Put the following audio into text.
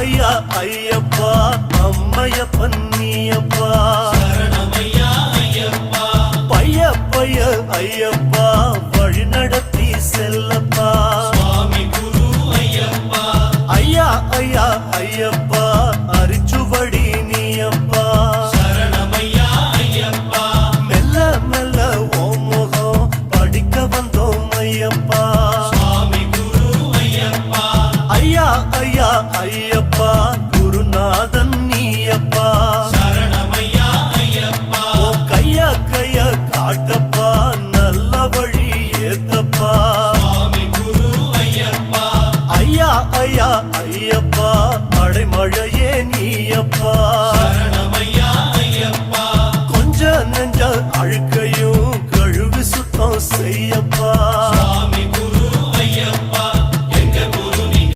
ஐயா ஐயப்பா அம்மையப்பன் நீயப்பா. பைய பைய ஐயப்பா வழி நடத்தி செல்லப்பா. ஐயா ஐயா ஐயப்பா அரிச்சுவடி நீயப்பா. மெல்ல மெல்ல ஓ முகம் படிக்க வந்தோம் ஐயப்பா. ஐயா ஐயா ஐயப்பா வழி ஏத்தப்பா ஐயா ஐயா ஐயப்பா. அடைமழையே நீயப்பா. கொஞ்ச நெஞ்ச அழுக்கையும் கழுவி சுத்தம் செய்யப்பா.